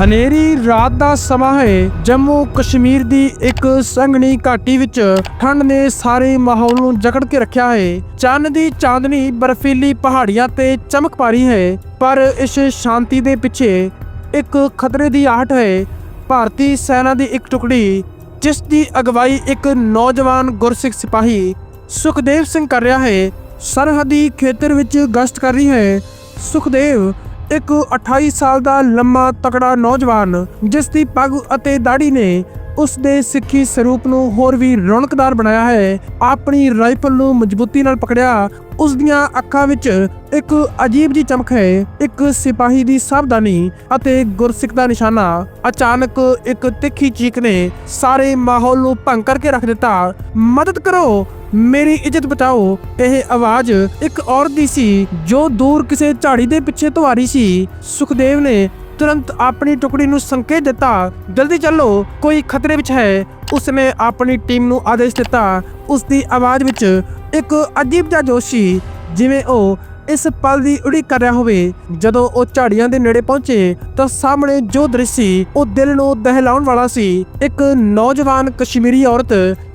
ਹਨੇਰੀ ਰਾਤ ਦਾ ਸਮਾਂ ਹੈ। ਜੰਮੂ ਕਸ਼ਮੀਰ ਦੀ ਇੱਕ ਸੰਘਣੀ ਘਾਟੀ ਵਿੱਚ ਠੰਡ ਨੇ ਸਾਰੇ ਮਾਹੌਲ ਨੂੰ ਜਕੜ ਕੇ ਰੱਖਿਆ ਹੈ। ਚੰਨ ਦੀ ਚਾਂਦਨੀ ਬਰਫੀਲੀ ਪਹਾੜੀਆਂ ਤੇ ਚਮਕ ਪਾ ਰਹੀ ਹੈ, ਪਰ ਇਸ ਸ਼ਾਂਤੀ ਦੇ ਪਿੱਛੇ ਇੱਕ ਖਤਰੇ ਦੀ ਆਹਟ ਹੈ। ਭਾਰਤੀ ਸੈਨਾ ਦੀ ਇੱਕ ਟੁਕੜੀ, ਜਿਸ ਦੀ ਅਗਵਾਈ ਇੱਕ ਨੌਜਵਾਨ ਗੁਰਸਿੱਖ ਸਿਪਾਹੀ ਸੁਖਦੇਵ ਸਿੰਘ ਕਰ ਰਿਹਾ ਹੈ, ਸਰਹੱਦੀ ਖੇਤਰ ਵਿੱਚ ਗਸ਼ਤ ਕਰ ਰਹੀ ਹੈ। ਸੁਖਦੇਵ ਇੱਕ 28 ਸਾਲ ਦਾ ਲੰਮਾ ਤਕੜਾ ਨੌਜਵਾਨ, ਜਿਸ ਦੀ ਪੱਗ ਅਤੇ ਦਾੜੀ ਨੇ ਉਸ ਦੇ ਸਿੱਖੀ ਸਰੂਪ ਨੂੰ ਹੋਰ ਵੀ ਰੌਣਕਦਾਰ ਬਣਾਇਆ ਹੈ, ਆਪਣੀ ਰਾਈਫਲ ਨੂੰ ਮਜ਼ਬੂਤੀ ਨਾਲ ਪਕੜਿਆ, ਉਸ ਦੀਆਂ ਅੱਖਾਂ ਵਿੱਚ ਇੱਕ ਅਜੀਬ ਜੀ ਚਮਕ ਹੈ, ਇੱਕ ਸਿਪਾਹੀ ਦੀ ਸਾਵਧਾਨੀ ਅਤੇ ਗੁਰਸਿੱਖ ਦਾ ਨਿਸ਼ਾਨਾ। ਅਚਾਨਕ ਇੱਕ ਤਿੱਖੀ ਚੀਕ ਨੇ ਸਾਰੇ ਮਾਹੌਲ ਨੂੰ ਭੰਗ ਕਰਕੇ ਰੱਖ ਦਿੱਤਾ। ਮਦਦ ਕਰੋ! ਮੇਰੀ ਇੱਜ਼ਤ ਬਚਾਓ। ਇਹ ਆਵਾਜ਼ ਇੱਕ ਔਰਤ ਦੀ ਸੀ, ਜੋ ਦੂਰ ਕਿਸੇ ਝਾੜੀ ਦੇ ਪਿੱਛੇ ਤੋਂ ਸੀ। ਸੁਖਦੇਵ ਨੇ ਤੁਰੰਤ ਆਪਣੀ ਟੁਕੜੀ ਨੂੰ ਸੰਕੇਤ ਦਿੱਤਾ, ਜਲਦੀ ਚੱਲੋ, ਕੋਈ ਖਤਰੇ ਵਿੱਚ ਹੈ। ਉਸਨੇ ਆਪਣੀ ਟੀਮ ਨੂੰ ਆਦੇਸ਼ ਦਿੱਤਾ। ਉਸ ਦੀ ਆਵਾਜ਼ ਵਿੱਚ ਇੱਕ ਅਜੀਬ ਜਿਹਾ ਜੋਸ਼ ਸੀ, ਜਿਵੇਂ ਉਹ ਇਸ ਪਲ ਦੀ ਉਡੀਕ ਕਰ ਰਿਹਾ ਹੋਵੇ। ਜਦੋਂ ਉਹ ਝਾੜੀਆਂ ਦੇ ਨੇੜੇ ਪਹੁੰਚੇ, ਤਾਂ ਸਾਹਮਣੇ ਜੋ ਦ੍ਰਿਸ਼ ਸੀ, ਉਹ ਦਿਲ ਨੂੰ ਦਹਿਲਾਉਣ ਵਾਲਾ ਸੀ। ਇੱਕ ਨੌਜਵਾਨ ਕਸ਼ਮੀਰੀ ਔਰਤ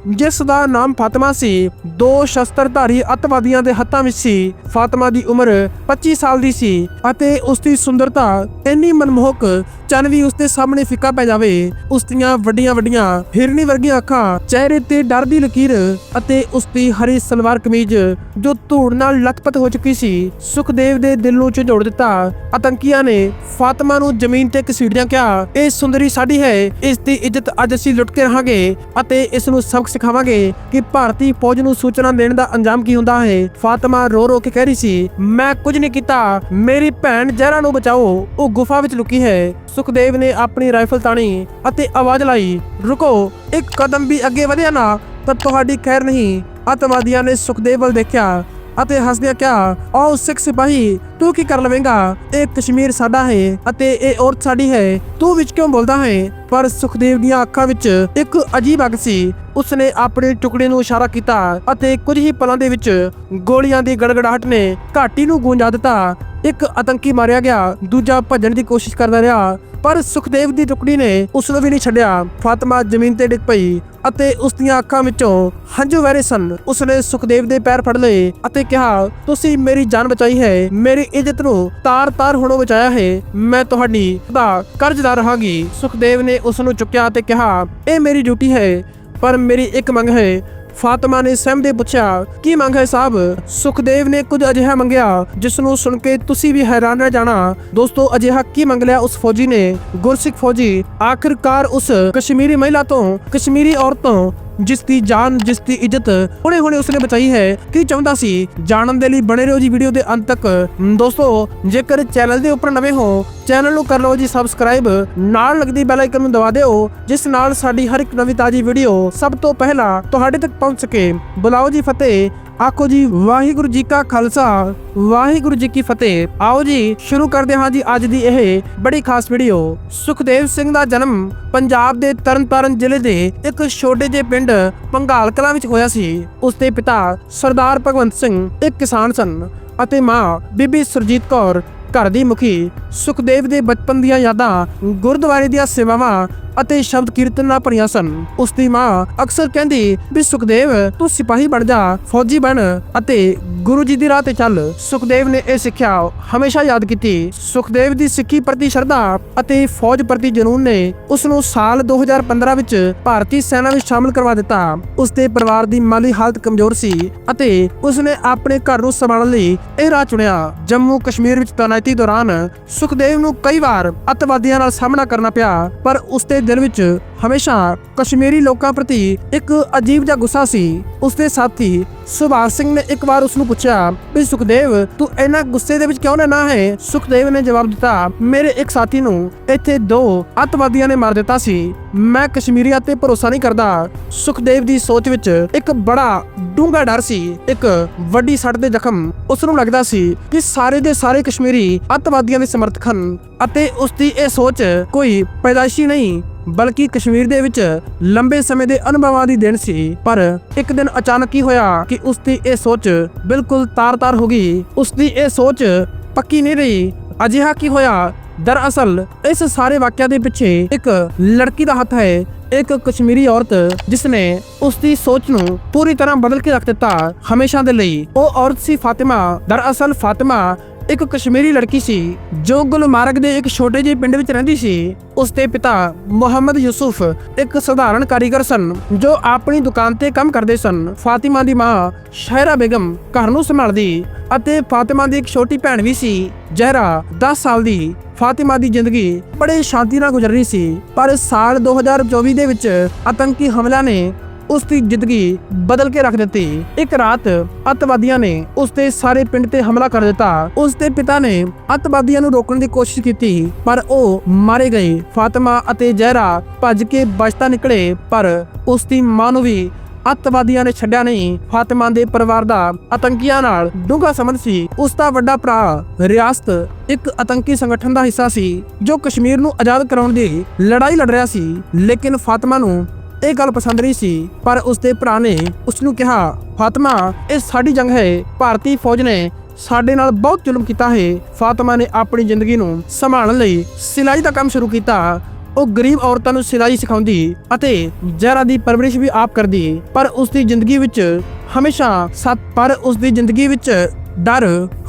ਜਿਸ ਦਾ ਨਾਮ ਫਾਤਿਮਾ ਸੀ, ਦੋ ਸ਼ਸਤਰਧਾਰੀ ਅੱਤਵਾਦੀਆਂ ਦੇ ਹੱਥਾਂ ਵਿੱਚ ਸੀ। ਫਾਤਿਮਾ ਦੀ ਉਮਰ 25 ਸਾਲ ਦੀ ਸੀ ਅਤੇ ਉਸ ਦੀ ਸੁੰਦਰਤਾ ਇੰਨੀ ਮਨਮੋਹਕ, ਚੰਨ ਵੀ ਉਸ ਦੇ ਸਾਹਮਣੇ ਫਿੱਕਾ ਪੈ ਜਾਵੇ ਉਸ ਦੀਆਂ ਵੱਡੀਆਂ ਵੱਡੀਆਂ ਹਿਰਨੀ ਵਰਗੀਆਂ ਅੱਖਾਂ, ਚਿਹਰੇ ਤੇ ਡਰ ਦੀ ਲਕੀਰ ਅਤੇ ਉਸ ਦੀ ਹਰੀ ਸਲਵਾਰ ਕਮੀਜ਼, ਜੋ ਧੂੜ ਨਾਲ ਲਖਪਤ ਹੋ ਚੁੱਕੀ ਸੀ, ਸੁਖਦੇਵ ਦੇ ਦਿਲ ਨੂੰ ਝੰਜੋੜ ਦਿੱਤਾ। ਆਤੰਕੀਆਂ ਨੇ ਫਾਤਿਮਾ ਨੂੰ ਜ਼ਮੀਨ ਤੇ ਘਸੀੜਦਿਆਂ ਕਿਹਾ, ਇਹ ਸੁੰਦਰੀ ਸਾਡੀ ਹੈ, ਇਸ ਦੀ ਇੱਜ਼ਤ ਅੱਜ ਅਸੀਂ ਲੁੱਟ ਕੇ ਰਹਾਂਗੇ ਅਤੇ ਇਸ ਨੂੰ ਸਬਕ ਸਿਖਾਵਾਂਗੇ ਕਿ ਭਾਰਤੀ ਫੌਜ ਨੂੰ ਸੂਚਨਾ ਦੇਣ ਦਾ ਅੰਜਾਮ ਕੀ ਹੁੰਦਾ ਹੈ। ਫਾਤਿਮਾ ਰੋ ਰੋ ਕੇ ਕਹਿ ਰਹੀ ਸੀ, ਮੈਂ ਕੁਝ ਨਹੀਂ ਕੀਤਾ। ਮੇਰੀ ਭੈਣ ਜ਼ਹਿਰਾ ਨੂੰ ਬਚਾਓ। ਉਹ ਗੁਫਾ ਵਿੱਚ ਲੁਕੀ ਹੈ। ਸੁਖਦੇਵ ਨੇ ਆਪਣੀ ਰਾਈਫਲ ਤਾਣੀ ਅਤੇ ਆਵਾਜ਼ ਲਾਈ, ਰੁਕੋ, ਇੱਕ ਕਦਮ ਵੀ ਅੱਗੇ ਵਧਿਆ ਨਾ, ਤਾਂ ਤੁਹਾਡੀ ਖੈਰ ਨਹੀਂ। ਅੱਤਵਾਦੀਆਂ ਨੇ ਸੁਖਦੇਵ ਵੱਲ ਦੇਖਿਆ। ਅਤੇ ਹੱਸਦਿਆਂ ਕਿਹਾ, ਆਓ ਸਿੱਖ ਸਿਪਾਹੀ, ਤੂੰ ਕੀ ਕਰ ਲਵੇਂਗਾ? ਇਹ ਕਸ਼ਮੀਰ ਸਾਡਾ ਹੈ ਅਤੇ ਇਹ ਔਰਤ ਸਾਡੀ ਹੈ। ਤੂੰ ਵਿੱਚ ਕਿਉਂ ਬੋਲਦਾ ਹੈ? ਪਰ ਸੁਖਦੇਵ ਦੀਆਂ ਅੱਖਾਂ ਵਿੱਚ ਇੱਕ ਅਜੀਬ ਅੱਗ ਸੀ। ਉਸਨੇ ਆਪਣੀ ਟੁਕੜੇ ਨੂੰ ਇਸ਼ਾਰਾ ਕੀਤਾ ਅਤੇ ਕੁਝ ਹੀ ਪਲਾਂ ਦੇ ਵਿੱਚ ਗੋਲੀਆਂ ਦੀ ਗੜਗੜਾਹਟ ਨੇ ਘਾਟੀ ਨੂੰ ਗੂੰਜਾ ਦਿੱਤਾ। ਇੱਕ ਆਤੰਕੀ ਮਾਰਿਆ ਗਿਆ, ਦੂਜਾ ਭੱਜਣ ਦੀ ਕੋਸ਼ਿਸ਼ ਕਰਦਾ ਰਿਹਾ, ਪਰ ਸੁਖਦੇਵ ਦੀ ਟੁਕੜੀ ਨੇ ਉਸ ਨੂੰ ਵੀ ਨਹੀਂ ਛੱਡਿਆ। ਫਾਤਿਮਾ ਜ਼ਮੀਨ ਤੇ ਡਿੱਗ ਪਈ ਅਤੇ ਉਸ ਦੀਆਂ ਅੱਖਾਂ ਵਿੱਚੋਂ ਹੰਝੂ ਵਹਿ ਰਹੇ ਸਨ। ਉਸਨੇ ਸੁਖਦੇਵ ਦੇ ਪੈਰ ਫੜ ਲਏ ਅਤੇ ਕਿਹਾ, ਤੁਸੀਂ ਮੇਰੀ ਜਾਨ ਬਚਾਈ ਹੈ, ਮੇਰੀ ਇੱਜ਼ਤ ਨੂੰ ਤਾਰ-ਤਾਰ ਹੋਣੋਂ ਬਚਾਇਆ ਹੈ। ਮੈਂ ਤੁਹਾਡੀ ਦਾ ਕਰਜ਼ਦਾਰ ਰਹਾਂਗੀ। ਸੁਖਦੇਵ ਨੇ ਉਸ ਨੂੰ ਚੁੱਕਿਆ ਅਤੇ ਕਿਹਾ, ਇਹ ਮੇਰੀ ਡਿਊਟੀ ਹੈ, ਪਰ ਮੇਰੀ ਇੱਕ ਮੰਗ ਹੈ ਫਾਤਿਮਾ ਨੇ ਸਹਿਮਦੇ ਪੁੱਛਿਆ, ਕੀ ਮੰਗ ਹੈ ਸਾਹਿਬ? ਸੁਖਦੇਵ ਨੇ ਕੁਝ ਅਜਿਹਾ ਮੰਗਿਆ ਜਿਸ ਨੂੰ ਸੁਣ ਕੇ ਤੁਸੀਂ ਵੀ ਹੈਰਾਨ ਰਹਿ ਜਾਣਾ। ਦੋਸਤੋ, ਅਜਿਹਾ ਕੀ ਮੰਗ ਲਿਆ ਉਸ ਫੌਜੀ ਨੇ? ਗੁਰਸਿੱਖ ਫੌਜੀ, ਆਖਿਰਕਾਰ ਉਸ ਕਸ਼ਮੀਰੀ ਮਹਿਲਾ ਤੋਂ, ਕਸ਼ਮੀਰੀ ਔਰਤ ਤੋਂ ਜਿਸ ਦੀ ਜਾਨ, ਜਿਸ ਦੀ ਇੱਜ਼ਤ ਹੁਣੇ ਹੁਣੇ ਉਸਨੇ ਬਚਾਈ ਹੈ, ਕੀ ਚਾਹੁੰਦਾ ਸੀ? ਜਾਣਨ ਦੇ ਲਈ ਬਣੇ ਰਹੋ ਜੀ ਵੀਡੀਓ ਦੇ ਅੰਤ ਤੱਕ। ਦੋਸਤੋ, ਜੇਕਰ ਚੈਨਲ ਦੇ ਉੱਪਰ ਨਵੇਂ ਹੋ ਚੈਨਲ ਨੂੰ ਕਰ ਲਓ ਜੀ ਸਬਸਕ੍ਰਾਈਬ ਨਾਲ ਲੱਗਦੀ ਬੈਲ ਆਈਕਨ ਨੂੰ ਦਬਾ ਦਿਓ, ਜਿਸ ਨਾਲ ਸਾਡੀ ਹਰ ਇੱਕ ਨਵੀਂ ਤਾਜੀ ਵੀਡੀਓ ਸਭ ਤੋਂ ਪਹਿਲਾਂ ਤੁਹਾਡੇ ਤੱਕ ਪਹੁੰਚ ਸਕੇ। ਬੁਲਾਓ ਜੀ ਫਤਿਹ। ਆਖੋ ਜੀ, ਵਾਹਿਗੁਰੂ ਜੀ ਕਾ ਖਾਲਸਾ, ਵਾਹਿਗੁਰੂ ਜੀ ਕੀ ਫਤਿਹ। ਆਓ ਜੀ, ਸ਼ੁਰੂ ਕਰਦੇ ਹਾਂ ਜੀ ਅੱਜ ਦੀ ਇਹ ਬੜੀ ਖਾਸ ਵੀਡੀਓ। ਸੁਖਦੇਵ ਸਿੰਘ ਦਾ ਜਨਮ ਪੰਜਾਬ ਦੇ ਤਰਨਤਾਰਨ ਜ਼ਿਲ੍ਹੇ ਦੇ ਇੱਕ ਛੋਟੇ ਜਿਹੇ ਪਿੰਡ ਪੰਗਾਲ ਕਲਾਂ ਵਿੱਚ ਹੋਇਆ ਸੀ। ਉਸ ਦੇ ਪਿਤਾ ਸਰਦਾਰ ਭਗਵੰਤ ਸਿੰਘ ਇੱਕ ਕਿਸਾਨ ਸਨ ਅਤੇ ਮਾਂ ਬੀਬੀ ਸੁਰਜੀਤ ਕੌਰ, ਘਰ ਦੀ ਮੁਖੀ। ਸੁਖਦੇਵ ਦੇ ਬਚਪਨ ਦੀਆਂ ਯਾਦਾਂ, ਗੁਰਦੁਆਰੇ ਦੀਆਂ ਸੇਵਾਵਾਂ ਅਤੇ ਸ਼ਬਦ ਕੀਰਤਨ ਨਾਲ ਭਰੀਆਂ ਸਨ। ਉਸ ਦੀ ਮਾਂ ਅਕਸਰ ਕਹਿੰਦੀ, ਵੀ ਸੁਖਦੇਵ, ਤੂੰ ਸਿਪਾਹੀ ਬਣ ਜਾ, ਫੌਜੀ ਬਣ ਅਤੇ ਗੁਰੂ ਜੀ ਦੀ ਰਾਹ ਤੇ ਚੱਲ। ਸੁਖਦੇਵ ਨੇ ਇਹ ਸਿੱਖਿਆ ਹਮੇਸ਼ਾ ਯਾਦ ਕੀਤੀ। ਸੁਖਦੇਵ ਦੀ ਸਿੱਖੀ ਪ੍ਰਤੀ ਸ਼ਰਧਾ ਅਤੇ ਫੌਜ ਪ੍ਰਤੀ ਜਨੂਨ ਨੇ ਉਸ ਨੂੰ ਸਾਲ 2015 ਵਿੱਚ ਭਾਰਤੀ ਸੈਨਾ ਵਿੱਚ ਸ਼ਾਮਲ ਕਰਵਾ ਦਿੱਤਾ। ਉਸ ਦੇ ਪਰਿਵਾਰ ਦੀ ਮਾਲੀ ਹਾਲਤ ਕਮਜ਼ੋਰ ਸੀ ਅਤੇ ਉਸ ਨੇ ਆਪਣੇ ਘਰ ਨੂੰ ਸੰਭਾਲਣ ਲਈ ਇਹ ਰਾਹ ਚੁਣਿਆ। ਜੰਮੂ ਕਸ਼ਮੀਰ ਵਿੱਚ ਤੈਨਾਤੀ ਦੌਰਾਨ ਸੁਖਦੇਵ ਨੂੰ ਕਈ ਵਾਰ ਅੱਤਵਾਦੀਆਂ ਨਾਲ ਸਾਹਮਣਾ ਕਰਨਾ ਪਿਆ, ਪਰ ਉਸ ਦੇ ਦਿਲ ਵਿੱਚ ਹਮੇਸ਼ਾ ਕਸ਼ਮੀਰੀ ਲੋਕਾਂ ਪ੍ਰਤੀ ਇੱਕ ਅਜੀਬ ਜਿਹਾ ਗੁੱਸਾ ਸੀ। ਉਸ ਦੇ ਸਾਥੀ ਸੁਭਾਸ਼ ਸਿੰਘ ਨੇ ਇੱਕ ਵਾਰ ਉਸ ਨੂੰ ਪੁੱਛਿਆ ਵੀ, ਸੁਖਦੇਵ, ਤੂੰ ਇੰਨਾ ਗੁੱਸੇ ਦੇ ਵਿੱਚ ਕਿਉਂ ਨਾ ਹੈ? ਸੁਖਦੇਵ ਨੇ ਜਵਾਬ ਦਿੱਤਾ, ਮੇਰੇ ਇੱਕ ਸਾਥੀ ਨੂੰ ਇੱਥੇ ਦੋ ਅੱਤਵਾਦੀਆਂ ਨੇ ਮਾਰ ਦਿੱਤਾ ਸੀ। ਮੈਂ ਕਸ਼ਮੀਰੀਆਂ ਤੇ ਭਰੋਸਾ ਨਹੀਂ ਕਰਦਾ। ਸੁਖਦੇਵ ਦੀ ਸੋਚ ਵਿੱਚ ਇੱਕ ਬੜਾ ਡੂੰਘਾ ਡਰ ਸੀ। ਇੱਕ ਵੱਡੀ ਸੱਟ ਦੇ ਜ਼ਖਮ ਉਸ ਨੂੰ ਲੱਗਦਾ ਸੀ ਕਿ ਸਾਰੇ ਦੇ ਸਾਰੇ ਕਸ਼ਮੀਰੀ ਅੱਤਵਾਦੀਆਂ ਦੇ ਸਮਰਥਕ ਹਨ ਅਤੇ ਉਸ ਦੀ ਇਹ ਸੋਚ ਕੋਈ ਪੈਦਾਇਸ਼ੀ ਨਹੀਂ ਬਲਕਿ ਕਸ਼ਮੀਰ ਦੇ ਵਿੱਚ ਲੰਬੇ ਸਮੇਂ ਦੇ ਅਨੁਭਵਾਂ ਦੀ ਦੇਣ ਸੀ। ਪਰ ਇੱਕ ਦਿਨ ਅਚਾਨਕ ਕੀ ਹੋਇਆ ਕਿ ਉਸ ਦੀ ਇਹ ਸੋਚ ਬਿਲਕੁਲ ਤਾਰ-ਤਾਰ ਹੋ ਗਈ। ਉਸ ਦੀ ਇਹ ਸੋਚ ਪੱਕੀ ਨਹੀਂ ਰਹੀ। ਅਜਿਹਾ ਕੀ ਹੋਇਆ? ਦਰਅਸਲ, ਇਸ ਸਾਰੇ ਵਾਕਿਆ ਦੇ ਪਿੱਛੇ ਇੱਕ ਲੜਕੀ ਦਾ ਹੱਥ ਹੈ। ਇੱਕ ਕਸ਼ਮੀਰੀ ਔਰਤ ਜਿਸ ਨੇ ਉਸ ਦੀ ਸੋਚ ਨੂੰ ਪੂਰੀ ਤਰ੍ਹਾਂ ਬਦਲ ਕੇ ਰੱਖ ਦਿੱਤਾ ਹਮੇਸ਼ਾ ਦੇ ਲਈ। ਉਹ ਔਰਤ ਸੀ ਫਾਤਿਮਾ। ਦਰਅਸਲ, ਫਾਤਿਮਾ ਇੱਕ ਕਸ਼ਮੀਰੀ ਲੜਕੀ ਸੀ, ਜੋ ਗੁਲਮਾਰਗ ਦੇ ਇੱਕ ਛੋਟੇ ਜਿਹੇ ਪਿੰਡ ਵਿੱਚ ਰਹਿੰਦੀ ਸੀ। ਉਸ ਦੇ ਪਿਤਾ ਮੁਹੰਮਦ ਯੂਸੁਫ ਇੱਕ ਸਧਾਰਨ ਕਾਰੀਗਰ ਸਨ, ਜੋ ਆਪਣੀ ਦੁਕਾਨ ਤੇ ਕੰਮ ਕਰਦੇ ਸਨ। ਫਾਤਿਮਾ ਦੀ ਮਾਂ ਸ਼ਹਿਰਾ ਬੇਗਮ ਘਰ ਨੂੰ ਸੰਭਾਲਦੀ ਅਤੇ ਫਾਤਿਮਾ ਦੀ ਇੱਕ ਛੋਟੀ ਭੈਣ ਵੀ ਸੀ। ਜ਼ਹਿਰਾ 10 ਸਾਲ ਦੀ ਫਾਤਿਮਾ ਦੀ ਜ਼ਿੰਦਗੀ ਬੜੇ ਸ਼ਾਂਤੀ ਨਾਲ ਗੁਜ਼ਰ ਰਹੀ ਸੀ, ਪਰ ਸਾਲ 2024 ਦੇ ਵਿੱਚ ਆਤੰਕੀ ਹਮਲਾ ਨੇ ਉਸ ਦੀ ਜ਼ਿੰਦਗੀ ਬਦਲ ਕੇ ਰੱਖ ਦਿੱਤੀ। ਇੱਕ ਰਾਤ ਅੱਤਵਾਦੀਆਂ ਨੇ ਉਸ ਦੇ ਸਾਰੇ ਪਿੰਡ ਤੇ ਹਮਲਾ ਕਰ ਦਿੱਤਾ। ਉਸ ਦੇ ਪਿਤਾ ਨੇ ਅੱਤਵਾਦੀਆਂ ਨੂੰ ਰੋਕਣ ਦੀ ਕੋਸ਼ਿਸ਼ ਕੀਤੀ, ਪਰ ਉਹ ਮਾਰੇ ਗਏ। ਫਾਤਿਮਾ ਅਤੇ ਜ਼ਹਿਰਾ ਭੱਜ ਕੇ ਬਚਤਾ ਨਿਕਲੇ, ਪਰ ਉਸ ਦੀ ਮਾਂ ਨੂੰ ਵੀ ਅੱਤਵਾਦੀਆਂ ਨੇ ਛੱਡਿਆ ਨਹੀਂ। ਫਾਤਿਮਾ ਦੇ ਪਰਿਵਾਰ ਦਾ ਆਤੰਕੀਆਂ ਨਾਲ ਡੂੰਘਾ ਸੰਬੰਧ ਸੀ। ਉਸ ਦਾ ਵੱਡਾ ਭਰਾ ਰਿਆਸਤ ਇੱਕ ਆਤੰਕੀ ਸੰਗਠਨ ਦਾ ਹਿੱਸਾ ਸੀ, ਜੋ ਕਸ਼ਮੀਰ ਨੂੰ ਆਜ਼ਾਦ ਕਰਾਉਣ ਦੀ ਲੜਾਈ ਲੜ ਰਿਹਾ ਸੀ। ਲੇਕਿਨ ਫਾਤਿਮਾ ਨੂੰ ਇਹ ਗੱਲ ਪਸੰਦ ਨਹੀਂ ਸੀ, ਪਰ ਉਸ ਦੇ ਭਰਾ ਨੇ ਉਸ ਨੂੰ ਕਿਹਾ, ਫਾਤਿਮਾ, ਇਹ ਸਾਡੀ ਜੰਗ ਹੈ। ਭਾਰਤੀ ਫੌਜ ਨੇ ਸਾਡੇ ਨਾਲ ਬਹੁਤ ਜ਼ੁਲਮ ਕੀਤਾ ਹੈ। ਫਾਤਿਮਾ ਨੇ ਆਪਣੀ ਜ਼ਿੰਦਗੀ ਨੂੰ ਸੰਭਾਲਣ ਲਈ ਸਿਲਾਈ ਦਾ ਕੰਮ ਸ਼ੁਰੂ ਕੀਤਾ। ਉਹ ਗਰੀਬ ਔਰਤਾਂ ਨੂੰ ਸਿਲਾਈ ਸਿਖਾਉਂਦੀ ਅਤੇ ਜ਼ਹਿਰਾ ਦੀ ਪਰਵਰਿਸ਼ ਵੀ ਆਪ ਕਰਦੀ। ਪਰ ਉਸ ਦੀ ਜ਼ਿੰਦਗੀ ਵਿੱਚ ਹਮੇਸ਼ਾ ਸਤ ਪਰ ਉਸ ਦੀ ਜ਼ਿੰਦਗੀ ਵਿੱਚ ਡਰ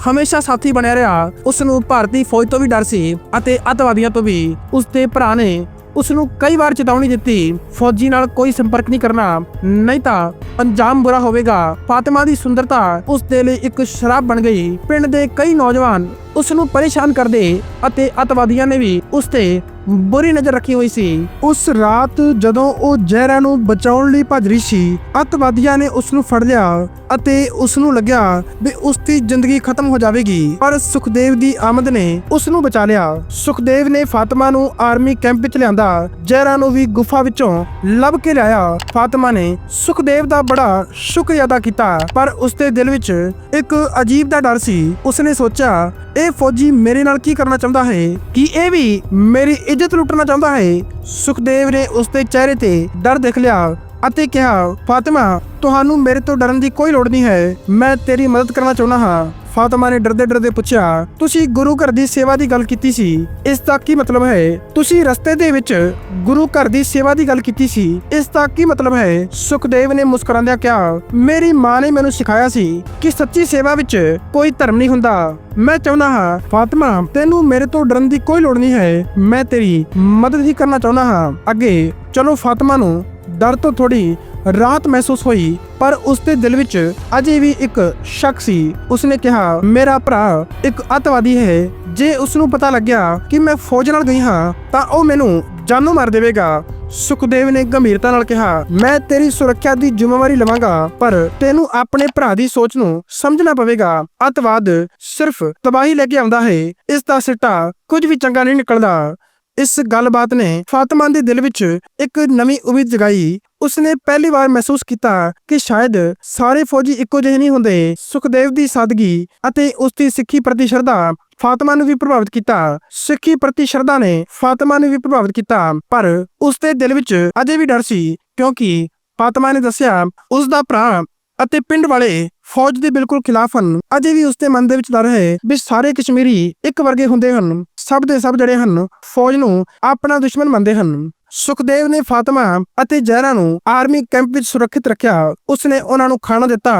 ਹਮੇਸ਼ਾ ਸਾਥੀ ਬਣਿਆ ਰਿਹਾ। ਉਸ ਨੂੰ ਭਾਰਤੀ ਫੌਜ ਤੋਂ ਵੀ ਡਰ ਸੀ ਅਤੇ ਅੱਤਵਾਦੀਆਂ ਤੋਂ ਵੀ। ਉਸ ਦੇ ਭਰਾ ਨੇ ਉਸ ਨੂੰ ਕਈ ਵਾਰ ਚੇਤਾਵਨੀ ਦਿੱਤੀ, ਫੌਜੀ ਨਾਲ ਕੋਈ ਸੰਪਰਕ ਨਹੀਂ ਕਰਨਾ, ਨਹੀਂ ਤਾਂ ਅੰਜਾਮ ਬੁਰਾ ਹੋਵੇਗਾ। ਫਾਤਿਮਾ ਦੀ ਸੁੰਦਰਤਾ ਉਸ ਦੇ ਲਈ ਇੱਕ ਸ਼ਰਾਬ ਬਣ ਗਈ। ਪਿੰਡ ਦੇ ਕਈ ਨੌਜਵਾਨ ਉਸ ਨੂੰ ਪਰੇਸ਼ਾਨ ਕਰਦੇ ਅਤੇ ਅੱਤਵਾਦੀਆਂ ਨੇ ਵੀ ਉਸ ਤੇ ਬੁਰੀ ਨਜ਼ਰ ਰੱਖੀ ਹੋਈ ਸੀ। ਉਸ ਰਾਤ ਜਦੋਂ ਉਹ ਜ਼ਹਿਰਾ ਨੂੰ ਬਚਾਉਣ ਲਈ ਭੱਜ ਰਹੀ ਸੀ, ਅੱਤਵਾਦੀਆਂ ਨੇ ਉਸ ਨੂੰ ਫੜ ਲਿਆ ਅਤੇ ਉਸ ਨੂੰ ਲੱਗਿਆ ਵੀ ਉਸ ਦੀ ਜ਼ਿੰਦਗੀ ਖਤਮ ਹੋ ਜਾਵੇਗੀ। ਪਰ ਸੁਖਦੇਵ ਦੀ ਆਮਦ ਨੇ ਉਸ ਨੂੰ ਬਚਾ ਲਿਆ। ਸੁਖਦੇਵ ਨੇ ਫਾਤਿਮਾ ਨੂੰ ਆਰਮੀ ਕੈਂਪ ਵਿੱਚ ਲਿਆਂਦਾ। ਜ਼ਹਿਰਾ ਨੂੰ ਵੀ ਗੁਫਾ ਵਿੱਚੋਂ ਲੱਭ ਕੇ ਲਿਆਇਆ। ਫਾਤਿਮਾ ਨੇ ਸੁਖਦੇਵ ਦਾ ਬੜਾ ਸ਼ੁਕਰੀਆ ਅਦਾ ਕੀਤਾ। ਪਰ ਉਸ ਦੇ ਦਿਲ ਵਿੱਚ ਇੱਕ ਅਜੀਬ ਦਾ ਡਰ ਸੀ। ਉਸਨੇ ਸੋਚਿਆ ਇਹ ਫੌਜੀ ਮੇਰੇ ਨਾਲ ਕੀ ਕਰਨਾ ਚਾਹੁੰਦਾ ਹੈ? ਕਿ ਇਹ ਵੀ ਮੇਰੀ ਇੱਜ਼ਤ ਲੁੱਟਣਾ ਚਾਹੁੰਦਾ ਹੈ? ਸੁਖਦੇਵ ਨੇ ਉਸ ਦੇ ਚਿਹਰੇ ਤੇ ਡਰ ਦੇਖ ਲਿਆ ਅਤੇ ਕਿਹਾ, ਫਾਤਿਮਾ, ਤੁਹਾਨੂੰ ਮੇਰੇ ਤੋਂ ਡਰਨ ਦੀ ਕੋਈ ਲੋੜ ਨਹੀਂ ਹੈ। ਮੈਂ ਤੇਰੀ ਮਦਦ ਕਰਨਾ ਚਾਹੁੰਦਾ ਹਾਂ। ਫਾਤਿਮਾ ਨੇ ਡਰਦੇ ਡਰਦੇ ਪੁੱਛਿਆ, ਤੁਸੀਂ ਗੁਰੂ ਘਰ ਦੀ ਸੇਵਾ ਦੀ ਗੱਲ ਕੀਤੀ ਸੀ? ਇਸ ਦਾ ਕੀ ਮਤਲਬ ਹੈ? ਤੁਸੀਂ ਰਸਤੇ ਦੇ ਵਿੱਚ ਗੁਰੂ ਘਰ ਦੀ ਸੇਵਾ ਦੀ ਗੱਲ ਕੀਤੀ ਸੀ। ਇਸ ਦਾ ਕੀ ਮਤਲਬ ਹੈ? ਸੁਖਦੇਵ ਨੇ ਮੁਸਕਰਾਉਂਦਿਆਂ ਕਿਹਾ, ਮੇਰੀ ਮਾਂ ਨੇ ਮੈਨੂੰ ਸਿਖਾਇਆ ਸੀ ਕਿ ਸੱਚੀ ਸੇਵਾ ਵਿੱਚ ਕੋਈ ਧਰਮ ਨਹੀਂ ਹੁੰਦਾ। ਮੈਂ ਚਾਹੁੰਦਾ ਹਾਂ, ਫਾਤਿਮਾ, ਤੈਨੂੰ ਮੇਰੇ ਤੋਂ ਡਰਨ ਦੀ ਕੋਈ ਲੋੜ ਨਹੀਂ ਹੈ। ਮੈਂ ਤੇਰੀ ਮਦਦ ਹੀ ਕਰਨਾ ਚਾਹੁੰਦਾ ਹਾਂ। ਅੱਗੇ, ਚਲੋ ਫਾਤਿਮਾ ਨੂੰ ਡਰ ਤੋਂ ਥੋੜੀ ਰਾਹਤ ਮਹਿਸੂਸ ਹੋਈ, ਪਰ ਉਸ ਦੇ ਦਿਲ ਵਿੱਚ ਅਜੇ ਵੀ ਇੱਕ ਸ਼ੱਕ ਸੀ। ਉਸਨੇ ਕਿਹਾ, ਮੇਰਾ ਭਰਾ ਇੱਕ ਅੱਤਵਾਦੀ ਹੈ। ਜੇ ਉਸ ਨੂੰ ਪਤਾ ਲੱਗਿਆ ਕਿ ਮੈਂ ਫੌਜ ਨਾਲ ਗਈ ਹਾਂ, ਤਾਂ ਉਹ ਮੈਨੂੰ ਜਾਨੋਂ ਮਾਰ ਦੇਵੇਗਾ। ਸੁਖਦੇਵ ਨੇ ਗੰਭੀਰਤਾ ਨਾਲ ਕਿਹਾ, ਮੈਂ ਤੇਰੀ ਸੁਰੱਖਿਆ ਦੀ ਜ਼ਿੰਮੇਵਾਰੀ ਲਵਾਂਗਾ, ਪਰ ਤੈਨੂੰ ਆਪਣੇ ਭਰਾ ਦੀ ਸੋਚ ਨੂੰ ਸਮਝਣਾ ਪਵੇਗਾ। ਅੱਤਵਾਦ ਸਿਰਫ ਤਬਾਹੀ ਲੈ ਕੇ ਆਉਂਦਾ ਹੈ। ਇਸ ਦਾ ਸਿੱਟਾ ਕੁਝ ਵੀ ਚੰਗਾ ਨਹੀਂ ਨਿਕਲਦਾ। ਇਸ ਗੱਲਬਾਤ ਨੇ ਫਾਤਿਮਾ ਦੇ ਦਿਲ ਵਿੱਚ ਇੱਕ ਨਵੀਂ ਉਮੀਦ ਜਗਾਈ। ਉਸਨੇ ਪਹਿਲੀ ਵਾਰ ਮਹਿਸੂਸ ਕੀਤਾ ਕਿ ਸ਼ਾਇਦ ਸਾਰੇ ਫੌਜੀ ਇੱਕੋ ਜਿਹੇ ਨਹੀਂ ਹੁੰਦੇ। ਸੁਖਦੇਵ ਦੀ ਸਾਦਗੀ ਅਤੇ ਉਸ ਦੀ ਸਿੱਖੀ ਪ੍ਰਤੀ ਸ਼ਰਧਾ ਫਾਤਿਮਾ ਨੂੰ ਵੀ ਪ੍ਰਭਾਵਿਤ ਕੀਤਾ। ਸਿੱਖੀ ਪ੍ਰਤੀ ਸ਼ਰਧਾ ਨੇ ਫਾਤਿਮਾ ਨੂੰ ਵੀ ਪ੍ਰਭਾਵਿਤ ਕੀਤਾ। ਪਰ ਉਸ ਦੇ ਦਿਲ ਵਿੱਚ ਅਜੇ ਵੀ ਡਰ ਸੀ, ਕਿਉਂਕਿ ਫਾਤਿਮਾ ਨੇ ਦੱਸਿਆ ਉਸ ਦਾ ਭਰਾ ਅਤੇ ਪਿੰਡ ਵਾਲੇ ਫੌਜ ਦੇ ਬਿਲਕੁਲ ਖਿਲਾਫ ਹਨ। ਅਜੇ ਵੀ ਉਸ ਦੇ ਮਨ ਦੇ ਵਿੱਚ ਡਰ ਹੈ ਵੀ ਸਾਰੇ ਕਸ਼ਮੀਰੀ ਇੱਕ ਵਰਗੇ ਹੁੰਦੇ ਹਨ। ਸਭ ਦੇ ਸਭ ਜਿਹੜੇ ਹਨ, ਫੌਜ ਨੂੰ ਆਪਣਾ ਦੁਸ਼ਮਣ ਮੰਨਦੇ ਹਨ। ਸੁਖਦੇਵ ਨੇ ਫਾਤਿਮਾ ਅਤੇ ਜ਼ਹਿਰਾ ਨੂੰ ਆਰਮੀ ਕੈਂਪ ਵਿੱਚ ਸੁਰੱਖਿਅਤ ਰੱਖਿਆ। ਉਸਨੇ ਉਹਨਾਂ ਨੂੰ ਖਾਣਾ ਦਿੱਤਾ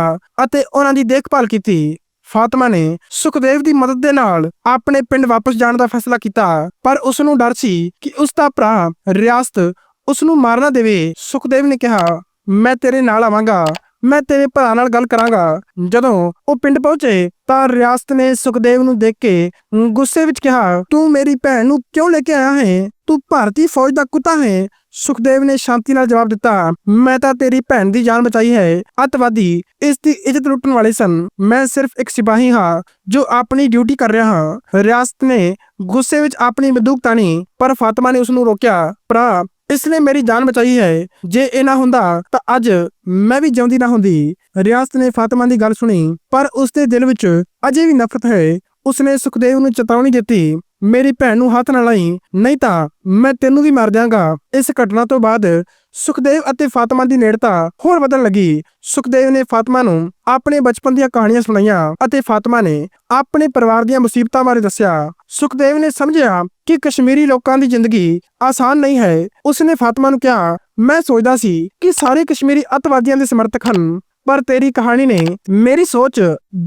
ਅਤੇ ਉਹਨਾਂ ਦੀ ਦੇਖਭਾਲ ਕੀਤੀ। ਫਾਤਿਮਾ ਨੇ ਸੁਖਦੇਵ ਦੀ ਮਦਦ ਦੇ ਨਾਲ ਆਪਣੇ ਪਿੰਡ ਵਾਪਸ ਜਾਣ ਦਾ ਫੈਸਲਾ ਕੀਤਾ, ਪਰ ਉਸ ਨੂੰ ਡਰ ਸੀ ਕਿ ਉਸ ਦਾ ਭਰਾ ਰਿਆਸਤ ਉਸ ਨੂੰ ਮਾਰ ਦੇਵੇ। ਸੁਖਦੇਵ ਨੇ ਕਿਹਾ, ਮੈਂ ਤੇਰੇ ਨਾਲ ਆਵਾਂਗਾ। ਮੈਂ ਤੇਰੇ ਭਰਾ ਨਾਲ ਗੱਲ ਕਰਾਂਗਾ। ਜਦੋਂ ਉਹ ਪਿੰਡ ਪਹੁੰਚੇ, ਤਾਂ ਰਿਆਸਤ ਨੇ ਸੁਖਦੇਵ ਨੂੰ ਦੇਖ ਕੇ ਗੁੱਸੇ ਵਿੱਚ ਕਿਹਾ, ਤੂੰ ਮੇਰੀ ਭੈਣ ਨੂੰ ਕਿਉਂ ਲੈ ਕੇ ਆਇਆ ਹੈ? ਤੂੰ ਭਾਰਤੀ ਫੌਜ ਦਾ ਕੁੱਤਾ ਹੈ? ਸੁਖਦੇਵ ਨੇ ਸ਼ਾਂਤੀ ਨਾਲ ਜਵਾਬ ਦਿੱਤਾ, ਮੈਂ ਤਾਂ ਤੇਰੀ ਭੈਣ ਦੀ ਜਾਨ ਬਚਾਈ ਹੈ। ਅੱਤਵਾਦੀ, ਇਸ ਦੀ ਇੱਜ਼ਤ ਲੁੱਟਣ ਵਾਲੇ ਸਨ। ਮੈਂ ਸਿਰਫ ਇੱਕ ਸਿਪਾਹੀ ਹਾਂ, ਜੋ ਆਪਣੀ ਡਿਊਟੀ ਕਰ ਰਿਹਾ ਹਾਂ। ਰਿਆਸਤ ਨੇ ਗੁੱਸੇ ਵਿੱਚ ਆਪਣੀ ਬੰਦੂਕ ਤਾਣੀ, ਪਰ ਫਾਤਿਮਾ ਨੇ ਉਸ ਨੂੰ ਰੋਕਿਆ, ਭਰਾ ਇਸ ਨੇ ਮੇਰੀ ਜਾਨ ਬਚਾਈ ਹੈ। ਜੇ ਇਹ ਨਾ ਹੁੰਦਾ, ਤਾਂ ਅੱਜ ਮੈਂ ਵੀ ਜਿਉਂਦੀ ਨਾ ਹੁੰਦੀ। ਰਿਆਸਤ ਨੇ ਫਾਤਿਮਾ ਦੀ ਗੱਲ ਸੁਣੀ, ਪਰ ਉਸ ਦੇ ਦਿਲ ਵਿੱਚ ਅਜੇ ਵੀ ਨਫ਼ਰਤ ਹੈ। ਉਸਨੇ ਸੁਖਦੇਵ ਨੂੰ ਚੇਤਾਵਨੀ ਦਿੱਤੀ, ਮੇਰੀ ਭੈਣ ਨੂੰ ਹੱਥ ਨਾ ਲਾਈ, ਨਹੀਂ ਤਾਂ ਮੈਂ ਤੈਨੂੰ ਵੀ ਮਾਰ ਦਿਆਂਗਾ। ਇਸ ਘਟਨਾ ਤੋਂ ਬਾਅਦ ਸੁਖਦੇਵ ਅਤੇ ਫਾਤਿਮਾ ਦੀ ਨੇੜਤਾ ਹੋਰ ਵਧਣ ਲੱਗੀ। ਸੁਖਦੇਵ ਨੇ ਫਾਤਿਮਾ ਨੂੰ ਆਪਣੇ ਬਚਪਨ ਦੀਆਂ ਕਹਾਣੀਆਂ ਸੁਣਾਈਆਂ ਅਤੇ ਫਾਤਿਮਾ ਨੇ ਆਪਣੇ ਪਰਿਵਾਰ ਦੀਆਂ ਮੁਸੀਬਤਾਂ ਬਾਰੇ ਦੱਸਿਆ। ਸੁਖਦੇਵ ਨੇ ਸਮਝਿਆ ਕਿ ਕਸ਼ਮੀਰੀ ਲੋਕਾਂ ਦੀ ਜ਼ਿੰਦਗੀ ਆਸਾਨ ਨਹੀਂ ਹੈ। ਉਸਨੇ ਫਾਤਿਮਾ ਨੂੰ ਕਿਹਾ, ਮੈਂ ਸੋਚਦਾ ਸੀ ਕਿ ਸਾਰੇ ਕਸ਼ਮੀਰੀ ਅੱਤਵਾਦੀਆਂ ਦੇ ਸਮਰਥਕ ਹਨ, ਪਰ ਤੇਰੀ ਕਹਾਣੀ ਨੇ ਮੇਰੀ ਸੋਚ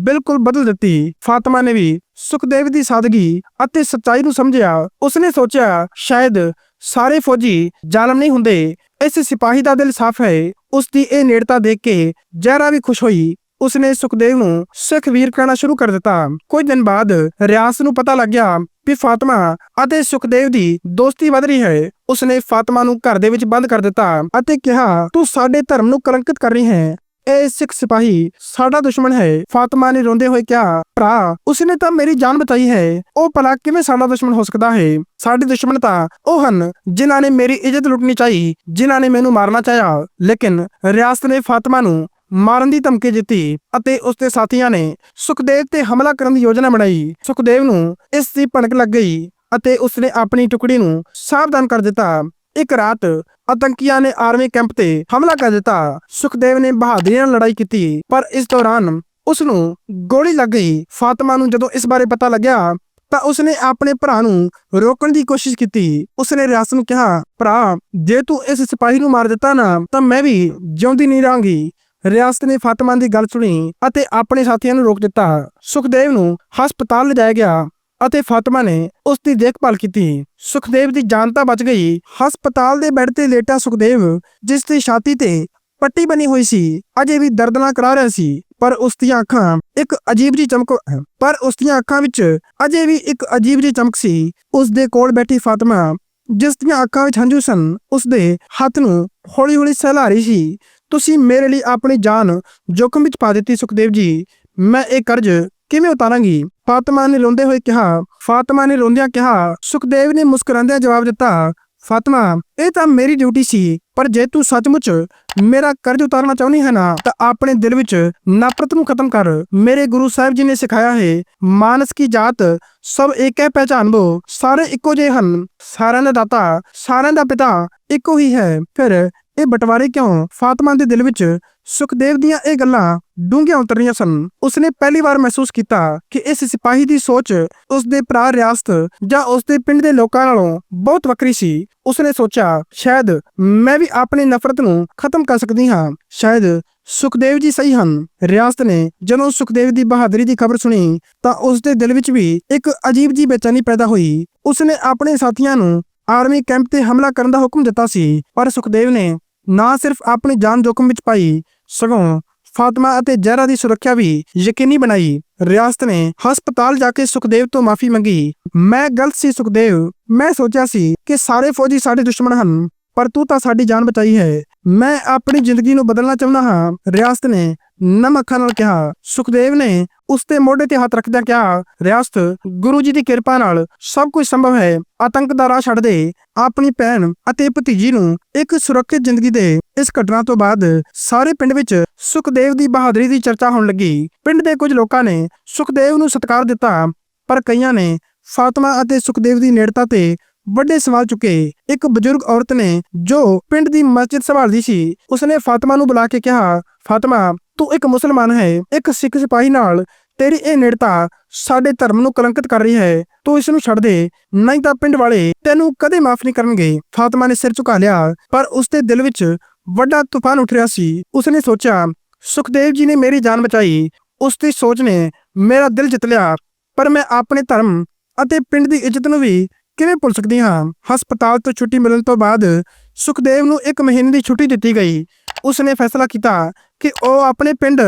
ਬਿਲਕੁਲ ਬਦਲ ਦਿੱਤੀ। ਫਾਤਿਮਾ ਨੇ ਵੀ ਸੁਖਦੇਵ ਦੀ ਸਾਦਗੀ ਅਤੇ ਸੱਚਾਈ ਨੂੰ ਸਮਝਿਆ। ਉਸਨੇ ਸੋਚਿਆ, ਸ਼ਾਇਦ ਸਾਰੇ ਫੌਜੀ ਜ਼ਾਲਮ ਨਹੀਂ ਹੁੰਦੇ ਇਸ ਸਿਪਾਹੀ ਦਾ ਦਿਲ ਸਾਫ਼ ਹੈ, ਉਸ ਦੀ ਇਹ ਨੇੜਤਾ ਦੇਖ ਕੇ ਜ਼ਹਿਰਾ ਵੀ ਖੁਸ਼ ਹੋਈ। ਉਸਨੇ ਸੁਖਦੇਵ ਨੂੰ ਸਿੱਖ ਵੀਰ ਕਹਿਣਾ ਸ਼ੁਰੂ ਕਰ ਦਿੱਤਾ। ਕੁਝ ਦਿਨ ਬਾਅਦ ਰਿਆਸ ਨੂੰ ਪਤਾ ਲੱਗਿਆ ਵੀ ਕਿ ਫਾਤਿਮਾ ਅਤੇ ਸੁਖਦੇਵ ਦੀ ਦੋਸਤੀ ਵਧ ਰਹੀ ਹੈ। ਉਸਨੇ ਫਾਤਿਮਾ ਨੂੰ ਘਰ ਦੇ ਵਿੱਚ ਬੰਦ ਕਰ ਦਿੱਤਾ ਅਤੇ ਕਿਹਾ, ਤੂੰ ਸਾਡੇ ਧਰਮ ਨੂੰ ਕਲੰਕਿਤ ਕਰ ਰਹੀ ਹੈ। ਇਹ ਸਿੱਖ ਸਿਪਾਹੀ ਸਾਡਾ ਦੁਸ਼ਮਣ ਹੈ। ਫਾਤਿਮਾ ਨੇ ਰੋਂਦੇ ਹੋਏ ਕਿਹਾ, ਭਰਾ, ਉਸਨੇ ਤਾਂ ਮੇਰੀ ਜਾਨ ਬਚਾਈ ਹੈ। ਉਹ ਭਲਾ ਕਿਵੇਂ ਸਾਡਾ ਦੁਸ਼ਮਣ ਹੋ ਸਕਦਾ ਹੈ? ਸਾਡੇ ਦੁਸ਼ਮਣ ਤਾਂ ਉਹ ਹਨ ਜਿਨ੍ਹਾਂ ਨੇ ਮੇਰੀ ਇੱਜ਼ਤ ਲੁੱਟਣੀ ਚਾਹੀ, ਜਿਨ੍ਹਾਂ ਨੇ ਮੈਨੂੰ ਮਾਰਨਾ ਚਾਹਿਆ। ਲੇਕਿਨ ਰਿਆਸਤ ਨੇ ਫਾਤਿਮਾ ਨੂੰ ਮਾਰਨ ਦੀ ਧਮਕੀ ਦਿੱਤੀ ਅਤੇ ਉਸ ਦੇ ਸਾਥੀਆਂ ਨੇ ਸੁਖਦੇਵ ਤੇ ਹਮਲਾ ਕਰਨ ਦੀ ਯੋਜਨਾ ਬਣਾਈ। ਸੁਖਦੇਵ ਨੂੰ ਇਸ ਦੀ ਭਣਕ ਲੱਗ ਗਈ ਅਤੇ ਉਸਨੇ ਆਪਣੀ ਟੁਕੜੀ ਨੂੰ ਸਾਵਧਾਨ ਕਰ ਦਿੱਤਾ। ਇੱਕ ਰਾਤ ਆਤੰਕੀਆਂ ਨੇ ਆਰਮੀ ਕੈਂਪ ਤੇ ਹਮਲਾ ਕਰ ਦਿੱਤਾ। ਸੁਖਦੇਵ ਨੇ ਬਹਾਦਰੀ ਨਾਲ ਲੜਾਈ ਕੀਤੀ, ਪਰ ਇਸ ਦੌਰਾਨ ਉਸ ਨੂੰ ਗੋਲੀ ਲੱਗ ਗਈ। ਫਾਤਿਮਾ ਨੂੰ ਜਦੋਂ ਇਸ ਬਾਰੇ ਪਤਾ ਲੱਗਿਆ, ਤਾਂ ਉਸਨੇ ਆਪਣੇ ਭਰਾ ਨੂੰ ਰੋਕਣ ਦੀ ਕੋਸ਼ਿਸ਼ ਕੀਤੀ। ਉਸਨੇ ਰਿਆਸਤ ਨੂੰ ਕਿਹਾ, ਭਰਾ, ਜੇ ਤੂੰ ਇਸ ਸਿਪਾਹੀ ਨੂੰ ਮਾਰ ਦਿੱਤਾ ਨਾ, ਤਾਂ ਮੈਂ ਵੀ ਜਿਉਂਦੀ ਨਹੀਂ ਰਹਾਂਗੀ। ਰਿਆਸਤ ਨੇ ਫਾਤਿਮਾ ਦੀ ਗੱਲ ਸੁਣੀ ਅਤੇ ਆਪਣੇ ਸਾਥੀਆਂ ਨੂੰ ਰੋਕ ਦਿੱਤਾ। ਸੁਖਦੇਵ ਨੂੰ ਹਸਪਤਾਲ ਲਿਜਾਇਆ ਗਿਆ। ਅਤੇ ਫਾਤਿਮਾ ਨੇ ਉਸ ਦੀ ਦੇਖਭਾਲ ਕੀਤੀ। ਸੁਖਦੇਵ ਦੀ ਜਾਨ ਤਾਂ ਬਚ ਗਈ। ਹਸਪਤਾਲ ਦੇ ਬੈੱਡ ਤੇ ਲੇਟਾ ਸੁਖਦੇਵ, ਜਿਸ ਦੀ ਛਾਤੀ ਤੇ ਪੱਟੀ ਬਣੀ ਹੋਈ ਸੀ, ਅਜੇ ਵੀ ਦਰਦਨਾਕ ਕਰਾ ਰਿਹਾ ਸੀ। ਪਰ ਉਸ ਦੀਆਂ ਅੱਖਾਂ ਇੱਕ ਅਜੀਬ ਜਿਹੀ ਚਮਕ, ਪਰ ਉਸ ਦੀਆਂ ਅੱਖਾਂ ਵਿੱਚ ਅਜੇ ਵੀ ਇੱਕ ਅਜੀਬ ਜਿਹੀ ਚਮਕ ਸੀ। ਉਸ ਦੇ ਕੋਲ ਬੈਠੀ ਫਾਤਿਮਾ, ਜਿਸ ਦੀਆਂ ਅੱਖਾਂ ਵਿੱਚ ਹੰਝੂ ਸਨ ਉਸ ਦੇ ਹੱਥ ਨੂੰ ਹੌਲੀ-ਹੌਲੀ ਸਹਿਲਾ ਰਹੀ ਸੀ। ਤੁਸੀਂ ਮੇਰੇ ਲਈ ਆਪਣੀ ਜਾਨ ਜੋਖਮ ਵਿੱਚ ਪਾ ਦਿੱਤੀ ਸੁਖਦੇਵ ਜੀ। ਮੈਂ ਇਹ ਕਰਜ਼ ਕਿਵੇਂ ਉਤਾਰਾਂਗੀ? ਫਾਤਿਮਾ ਨੇ ਰੋਂਦੇ ਹੋਏ ਕਿਹਾ, ਫਾਤਿਮਾ ਨੇ ਰੋਂਦਿਆਂ ਕਿਹਾ, ਸੁਖਦੇਵ ਨੇ ਮੁਸਕਰਾਉਂਦਿਆਂ ਜਵਾਬ ਦਿੱਤਾ, ਫਾਤਿਮਾ, ਇਹ ਤਾਂ ਮੇਰੀ ਡਿਊਟੀ ਸੀ, ਪਰ ਜੇ ਤੂੰ ਸੱਚਮੁੱਚ ਮੇਰਾ ਕਰਜ਼ ਉਤਾਰਨਾ ਚਾਹੁੰਦੀ ਹੈ ਨਾ, ਤਾਂ ਆਪਣੇ ਦਿਲ ਵਿੱਚ ਨਫ਼ਰਤ ਨੂੰ ਖਤਮ ਕਰ। ਮੇਰੇ ਗੁਰੂ ਸਾਹਿਬ ਜੀ ਨੇ ਸਿਖਾਇਆ ਹੈ, ਮਾਨਸ ਕੀ ਜਾਤ, ਸਭ ਇੱਕ ਹੈ ਪਹਿਚਾਨ ਬੋ, ਸਾਰੇ ਇੱਕੋ ਜਿਹੇ ਹਨ, ਸਾਰਿਆਂ ਦਾ ਦਾਤਾ, ਸਾਰਿਆਂ ਦਾ ਪਿਤਾ ਇੱਕੋ ਹੀ ਹੈ। ਫਿਰ ਇਹ ਬਟਵਾਰੇ ਕਿਉਂ? ਫਾਤਿਮਾ ਦੇ ਦਿਲ ਵਿੱਚ ਸੁਖਦੇਵ ਦੀਆਂ ਇਹ ਗੱਲਾਂ ਡੂੰਘੀਆਂ ਉਤਰੀਆਂ ਸਨ। ਉਸਨੇ ਪਹਿਲੀ ਵਾਰ ਮਹਿਸੂਸ ਕੀਤਾ ਕਿ ਇਸ ਸਿਪਾਹੀ ਦੀ ਸੋਚ ਉਸਦੇ ਭਰਾ ਰਿਆਸਤ ਜਾਂ ਉਸ ਪਿੰਡ ਦੇ ਲੋਕਾਂ ਨਾਲੋਂ ਬਹੁਤ ਵੱਖਰੀ ਸੀ। ਉਸਨੇ ਸੋਚਿਆ, ਸ਼ਾਇਦ ਮੈਂ ਵੀ ਆਪਣੀ ਨਫ਼ਰਤ ਨੂੰ ਖਤਮ ਕਰ ਸਕਦੀ ਹਾਂ। ਸ਼ਾਇਦ ਸੁਖਦੇਵ ਜੀ ਸਹੀ ਹਨ। ਰਿਆਸਤ ਨੇ ਜਦੋਂ ਸੁਖਦੇਵ ਦੀ ਬਹਾਦਰੀ ਦੀ ਖਬਰ ਸੁਣੀ, ਤਾਂ ਉਸਦੇ ਦਿਲ ਵਿੱਚ ਵੀ ਇੱਕ ਅਜੀਬ ਜੀ ਬੇਚੈਨੀ ਪੈਦਾ ਹੋਈ। ਉਸਨੇ ਆਪਣੇ ਸਾਥੀਆਂ ਨੂੰ ਆਰਮੀ ਕੈਂਪ ਤੇ ਹਮਲਾ ਕਰਨ ਦਾ ਹੁਕਮ ਦਿੱਤਾ ਸੀ, ਪਰ ਸੁਖਦੇਵ ਨੇ ਨਾ ਸਿਰਫ ਆਪਣੀ ਜਾਨ ਜੋਖਮ ਵਿੱਚ ਪਾਈ ਸਗੋਂ ਫਾਤਿਮਾ ਅਤੇ ਜ਼ਹਿਰਾ ਦੀ ਸੁਰੱਖਿਆ ਵੀ ਯਕੀਨੀ ਬਣਾਈ। ਰਿਆਸਤ ਨੇ ਹਸਪਤਾਲ ਜਾ ਕੇ ਸੁਖਦੇਵ ਤੋਂ ਮਾਫੀ ਮੰਗੀ। ਮੈਂ ਗਲਤ ਸੀ ਸੁਖਦੇਵ। ਮੈਂ ਸੋਚਿਆ ਸੀ ਕਿ ਸਾਰੇ ਫੌਜੀ ਸਾਡੇ ਦੁਸ਼ਮਣ ਹਨ, ਪਰ ਤੂੰ ਤਾਂ ਸਾਡੀ ਜਾਨ ਬਚਾਈ ਹੈ। ਮੈਂ ਆਪਣੀ ਜ਼ਿੰਦਗੀ ਨੂੰ ਬਦਲਣਾ ਚਾਹੁੰਦਾ ਹਾਂ, ਰਿਆਸਤ ਨੇ ਨਮ ਅੱਖਾਂ ਨਾਲ ਕਿਹਾ। ਸੁਖਦੇਵ ਨੇ ਉਸ ਤੇ ਮੋਢੇ ਤੇ ਹੱਥ ਰੱਖਦਿਆਂ ਕਿਹਾ, ਰਿਆਸਤ, ਗੁਰੂ ਜੀ ਦੀ ਕਿਰਪਾ ਨਾਲ ਸਭ ਕੁਝ ਸੰਭਵ ਹੈ। ਆਤੰਕ ਦਾ ਰਾਹ ਛੱਡ ਦੇ। ਆਪਣੀ ਭੈਣ ਅਤੇ ਭਤੀਜੀ ਨੂੰ ਇੱਕ ਸੁਰੱਖਿਅਤ ਜ਼ਿੰਦਗੀ ਦੇ ਇਸ ਘਟਨਾ ਤੋਂ ਬਾਅਦ ਸਾਰੇ ਪਿੰਡ ਵਿੱਚ ਸੁਖਦੇਵ ਦੀ ਬਹਾਦਰੀ ਦੀ ਚਰਚਾ ਹੋਣ ਲੱਗੀ। ਪਿੰਡ ਦੇ ਕੁਝ ਲੋਕਾਂ ਨੇ ਸੁਖਦੇਵ ਨੂੰ ਸਤਿਕਾਰ ਦਿੱਤਾ, ਪਰ ਕਈਆਂ ਨੇ ਫਾਤਿਮਾ ਅਤੇ ਸੁਖਦੇਵ ਦੀ ਨੇੜਤਾ ਤੇ ਵੱਡੇ ਸਵਾਲ ਚੁੱਕੇ। ਇੱਕ ਬਜ਼ੁਰਗ ਔਰਤ ਨੇ ਜੋ ਪਿੰਡ ਦੀ ਮਸਜਿਦ ਸੰਭਾਲਦੀ ਸੀ, ਉਸਨੇ ਫਾਤਿਮਾ ਨੂੰ ਬੁਲਾ ਕੇ ਕਿਹਾ, ਫਾਤਿਮਾ, ਤੂੰ ਇੱਕ ਮੁਸਲਮਾਨ ਹੈ, ਇੱਕ ਸਿੱਖ ਸਿਪਾਹੀ ਨਾਲ ਤੇਰੀ ਇਹ ਨੇੜਤਾ ਸਾਡੇ ਧਰਮ ਨੂੰ ਕਲੰਕਿਤ ਕਰ ਰਹੀ ਹੈ। ਤੂੰ ਇਸ ਨੂੰ ਛੱਡ ਦੇ, ਨਹੀਂ ਤਾਂ ਪਿੰਡ ਵਾਲੇ ਤੈਨੂੰ ਕਦੇ ਮਾਫ ਨਹੀਂ ਕਰਨਗੇ। ਫਾਤਿਮਾ ਨੇ ਸਿਰ ਝੁਕਾ ਲਿਆ, ਪਰ ਉਸ ਦੇ ਦਿਲ ਵਿੱਚ ਵੱਡਾ ਤੂਫਾਨ ਉੱਠ ਰਿਹਾ ਸੀ। ਉਸਨੇ ਸੋਚਿਆ, ਸੁਖਦੇਵ ਜੀ ਨੇ ਮੇਰੀ ਜਾਨ ਬਚਾਈ। ਉਸ ਦੀ ਸੋਚ ਨੇ ਮੇਰਾ ਦਿਲ ਜਿੱਤ ਲਿਆ। ਪਰ ਮੈਂ ਆਪਣੇ ਧਰਮ ਅਤੇ ਪਿੰਡ ਦੀ ਇੱਜ਼ਤ ਨੂੰ ਵੀ ਕਿਵੇਂ ਭੁੱਲ ਸਕਦੀ ਹਾਂ? ਹਸਪਤਾਲ ਤੋਂ ਛੁੱਟੀ ਮਿਲਣ ਤੋਂ ਬਾਅਦ ਸੁਖਦੇਵ ਨੂੰ ਇੱਕ ਮਹੀਨੇ ਦੀ ਛੁੱਟੀ ਦਿੱਤੀ ਗਈ। ਉਸਨੇ ਫੈਸਲਾ ਕੀਤਾ ਕਿ ਉਹ ਆਪਣੇ ਪਿੰਡ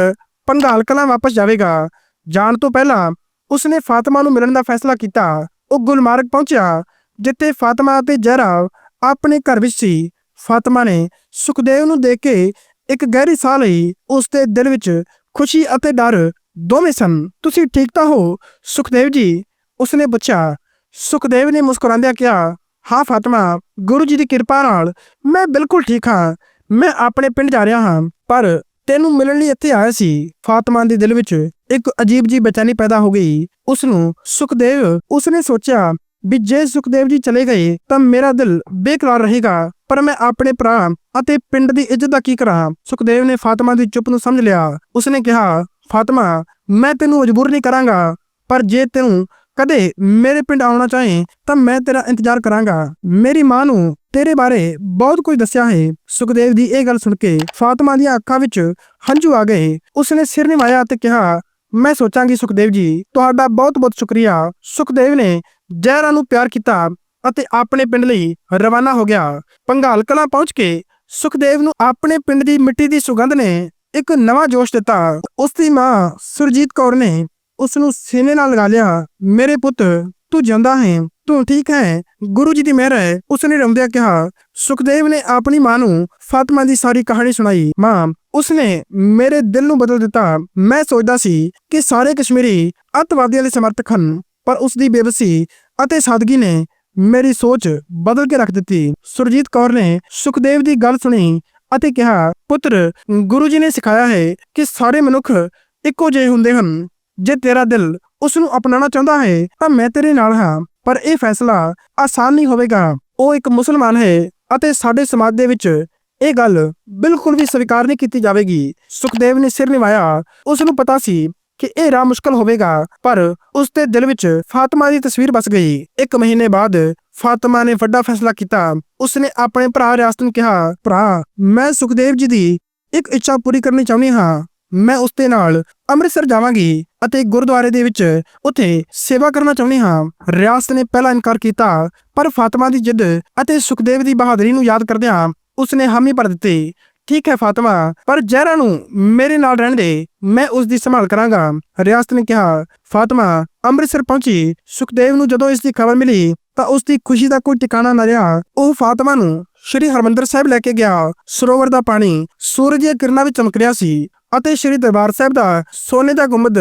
ਪੰਗਾਲ ਕਲਾਂ ਵਾਪਸ ਜਾਵੇਗਾ। ਜਾਣ ਤੋਂ ਪਹਿਲਾਂ ਉਸਨੇ ਫਾਤਿਮਾ ਨੂੰ ਮਿਲਣ ਦਾ ਫੈਸਲਾ ਕੀਤਾ। ਉਹ ਗੁਲਮਾਰਗ ਪਹੁੰਚਿਆ, ਜਿੱਥੇ ਫਾਤਿਮਾ ਅਤੇ ਜ਼ਹਿਰਾ ਆਪਣੇ ਘਰ ਵਿੱਚ ਸੀ। ਫਾਤਿਮਾ ਨੇ ਸੁਖਦੇਵ ਨੂੰ ਦੇਖ ਕੇ ਇੱਕ ਗਹਿਰੀ ਸਾਹ ਲਈ ਉਸ ਦੇ ਦਿਲ ਵਿੱਚ ਖੁਸ਼ੀ ਅਤੇ ਡਰ ਦੋਵੇਂ ਸਨ। ਤੁਸੀਂ ਠੀਕ ਤਾਂ ਹੋ? ਸੁਖਦੇਵ ਜੀ ਉਸਨੇ ਪੁੱਛਿਆ। ਸੁਖਦੇਵ ਨੇ ਮੁਸਕਰਾਉਂਦਿਆਂ ਕਿਹਾ, ਹਾਂ ਫਾਤਿਮਾ, ਗੁਰੂ ਜੀ ਦੀ ਕਿਰਪਾ ਨਾਲ ਮੈਂ ਬਿਲਕੁਲ ਠੀਕ ਹਾਂ। ਮੈਂ ਆਪਣੇ ਪਿੰਡ ਜਾ ਰਿਹਾ ਹਾਂ, ਪਰ ਤੈਨੂੰ ਮਿਲਣ ਲਈ ਇੱਥੇ ਆਇਆ ਸੀ ਫਾਤਿਮਾ ਦੇ ਦਿਲ ਵਿੱਚ ਇੱਕ ਅਜੀਬ ਜੀ ਬੇਚੈਨੀ ਪੈਦਾ ਹੋ ਗਈ। ਉਸ ਨੂੰ ਸੁਖਦੇਵ, ਉਸਨੇ ਸੋਚਿਆ ਵੀ ਜੇ ਸੁਖਦੇਵ ਜੀ ਚਲੇ ਗਏ ਤਾਂ ਮੇਰਾ ਦਿਲ ਬੇਕਰਾਰ ਰਹੇਗਾ। ਪਰ ਮੈਂ ਆਪਣੇ ਭਰਾ ਅਤੇ ਪਿੰਡ ਦੀ ਇੱਜ਼ਤ ਦਾ ਕੀ ਕਰਾਂ? ਸੁਖਦੇਵ ਨੇ ਫਾਤਿਮਾ ਦੀ ਚੁੱਪ ਨੂੰ ਸਮਝ ਲਿਆ। ਉਸਨੇ ਕਿਹਾ, ਫਾਤਿਮਾ, ਮੈਂ ਤੈਨੂੰ ਮਜਬੂਰ ਨਹੀਂ ਕਰਾਂਗਾ, ਪਰ ਜੇ ਤੈਨੂੰ ਕਦੇ ਮੇਰੇ ਪਿੰਡ ਆਉਣਾ ਚਾਹੇ, ਤਾਂ ਮੈਂ ਤੇਰਾ ਇੰਤਜ਼ਾਰ ਕਰਾਂਗਾ। ਮੇਰੀ ਮਾਂ ਨੂੰ ਤੇਰੇ ਬਾਰੇ ਬਹੁਤ ਕੁਝ ਦੱਸਿਆ ਹੈ। ਸੁਖਦੇਵ ਦੀ ਇਹ ਗੱਲ ਸੁਣ ਕੇ ਫਾਤਿਮਾ ਦੀਆਂ ਅੱਖਾਂ ਵਿੱਚ ਹੰਝੂ ਆ ਗਏ। ਉਸਨੇ ਸਿਰ ਨਿਵਾਇਆ ਅਤੇ ਕਿਹਾ, ਮੈਂ ਸੋਚਾਂਗੀ ਸੁਖਦੇਵ ਜੀ, ਤੁਹਾਡਾ ਬਹੁਤ-ਬਹੁਤ ਸ਼ੁਕਰੀਆ। ਸੁਖਦੇਵ ਨੇ ਜ਼ਹਿਰਾ ਨੂੰ ਪਿਆਰ ਕੀਤਾ ਅਤੇ ਆਪਣੇ ਪਿੰਡ ਲਈ ਰਵਾਨਾ ਹੋ ਗਿਆ। ਪੰਘਾਲ ਕਲਾਂ ਪਹੁੰਚ ਕੇ ਸੁਖਦੇਵ ਨੂੰ ਆਪਣੇ ਪਿੰਡ ਦੀ ਮਿੱਟੀ ਦੀ ਸੁਗੰਧ ਨੇ ਇੱਕ ਨਵਾਂ ਜੋਸ਼ ਦਿੱਤਾ। ਉਸ ਦੀ ਮਾਂ ਸੁਰਜੀਤ ਕੌਰ ਨੇ ਉਸ ਨੂੰ ਸੀਨੇ ਨਾਲ ਲਗਾ ਲਿਆ, ਮੇਰੇ ਪੁੱਤ, ਤੂੰ ਜਿੰਦਾ ਹੈ, ਤੂੰ ਠੀਕ ਹੈ, ਗੁਰੂ ਜੀ ਦੀ ਮਿਹਰ ਹੈ। ਉਸਨੇ ਰਮਦਿਆ ਕਿਹਾ, ਸੁਖਦੇਵ ਨੇ ਆਪਣੀ ਮਾਂ ਨੂੰ ਫਾਤਿਮਾ ਦੀ ਸਾਰੀ ਕਹਾਣੀ ਸੁਣਾਈ। ਮਾਂ ਉਸਨੇ, ਮੇਰੇ ਦਿਲ ਨੂੰ ਬਦਲ ਦਿੱਤਾ। ਮੈਂ ਸੋਚਦਾ ਸੀ ਕਿ ਸਾਰੇ ਕਸ਼ਮੀਰੀ ਅੱਤਵਾਦੀਆਂ ਲਈ ਸਮਰਥਕ ਹਨ, ਪਰ ਉਸ ਦੀ ਬੇਬਸੀ ਅਤੇ ਸਾਦਗੀ ਨੇ ਮੇਰੀ ਸੋਚ ਬਦਲ ਕੇ ਰੱਖ ਦਿੱਤੀ। ਸੁਰਜੀਤ ਕੌਰ ਨੇ ਸੁਖਦੇਵ ਦੀ ਗੱਲ ਸੁਣੀ ਅਤੇ ਕਿਹਾ, ਪੁੱਤਰ, ਗੁਰੂ ਜੀ ਨੇ ਸਿਖਾਇਆ ਹੈ ਕਿ ਸਾਰੇ ਮਨੁੱਖ ਇੱਕੋ ਜਿਹੇ ਹੁੰਦੇ ਹਨ। ਜੇ ਤੇਰਾ ਦਿਲ ਉਸ ਨੂੰ ਅਪਣਾਉਣਾ ਚਾਹੁੰਦਾ ਹੈ, ਤਾਂ ਮੈਂ ਤੇਰੇ ਨਾਲ ਹਾਂ। ਪਰ ਇਹ ਫੈਸਲਾ ਆਸਾਨ ਨਹੀਂ ਹੋਵੇਗਾ। ਉਹ ਇੱਕ ਮੁਸਲਮਾਨ ਹੈ ਅਤੇ ਸਾਡੇ ਸਮਾਜ ਦੇ ਵਿੱਚ ਇਹ ਗੱਲ ਬਿਲਕੁਲ ਵੀ ਸਵੀਕਾਰ ਨਹੀਂ ਕੀਤੀ ਜਾਵੇਗੀ। ਸੁਖਦੇਵ ਨੇ ਸਿਰ ਨਿਵਾਇਆ। ਉਸ ਨੂੰ ਪਤਾ ਸੀ ਕਿ ਇਹ ਰਾਹ ਮੁਸ਼ਕਲ ਹੋਵੇਗਾ। ਪਰ ਉਸ ਦੇ ਦਿਲ ਵਿੱਚ ਫਾਤਿਮਾ ਦੀ ਤਸਵੀਰ ਬਸ ਗਈ। ਇੱਕ ਮਹੀਨੇ ਬਾਅਦ ਫਾਤਿਮਾ ਨੇ ਵੱਡਾ ਫੈਸਲਾ ਕੀਤਾ। ਉਸਨੇ ਆਪਣੇ ਭਰਾ ਰਿਆਸਤ ਨੂੰ ਕਿਹਾ, ਭਰਾ, ਮੈਂ ਸੁਖਦੇਵ ਜੀ ਦੀ ਇੱਕ ਇੱਛਾ ਪੂਰੀ ਕਰਨੀ ਚਾਹੁੰਦੀ ਹਾਂ। ਮੈਂ ਉਸ ਦੇ ਨਾਲ ਅੰਮ੍ਰਿਤਸਰ ਜਾਵਾਂਗੀ ਅਤੇ ਗੁਰਦੁਆਰੇ ਦੇ ਵਿੱਚ ਉੱਥੇ ਸੇਵਾ ਕਰਨਾ ਚਾਹੁੰਦੀ ਹਾਂ। ਰਿਆਸਤ ਨੇ ਪਹਿਲਾਂ ਇਨਕਾਰ ਕੀਤਾ, ਪਰ ਫਾਤਿਮਾ ਦੀ ਜਿੱਦ ਅਤੇ ਸੁਖਦੇਵ ਦੀ ਬਹਾਦਰੀ ਨੂੰ ਯਾਦ ਕਰਦਿਆਂ ਉਸਨੇ ਹਾਮੀ ਭਰ ਦਿੱਤੀ। ਠੀਕ ਹੈ ਫਾਤਿਮਾ, ਪਰ ਜ਼ਹਿਰਾ ਨੂੰ ਮੇਰੇ ਨਾਲ ਰਹਿਣ ਦੇ, ਮੈਂ ਉਸ ਦੀ ਸੰਭਾਲ ਕਰਾਂਗਾ। ਰਿਆਸਤ ਨੇ ਕਿਹਾ, ਫਾਤਿਮਾ, ਅੰਮ੍ਰਿਤਸਰ ਪਹੁੰਚੀ। ਸੁਖਦੇਵ ਨੂੰ ਜਦੋਂ ਇਸ ਦੀ ਖਬਰ ਮਿਲੀ, ਤਾਂ ਉਸ ਦੀ ਖੁਸ਼ੀ ਦਾ ਕੋਈ ਟਿਕਾਣਾ ਨਾ ਰਿਹਾ। ਉਹ ਫਾਤਿਮਾ ਨੂੰ ਸ਼੍ਰੀ ਹਰਮੰਦਰ ਸਾਹਿਬ ਲੈ ਕੇ ਗਿਆ। ਸਰੋਵਰ ਦਾ ਪਾਣੀ ਸੂਰਜ ਦੀਆਂ ਕਿਰਨਾਂ ਵਿੱਚ ਚਮਕ ਰਿਹਾ ਸੀ ਅਤੇ ਸ਼੍ਰੀ ਦਰਬਾਰ ਸਾਹਿਬ ਦਾ ਸੋਨੇ ਦਾ ਗੁੰਬਦ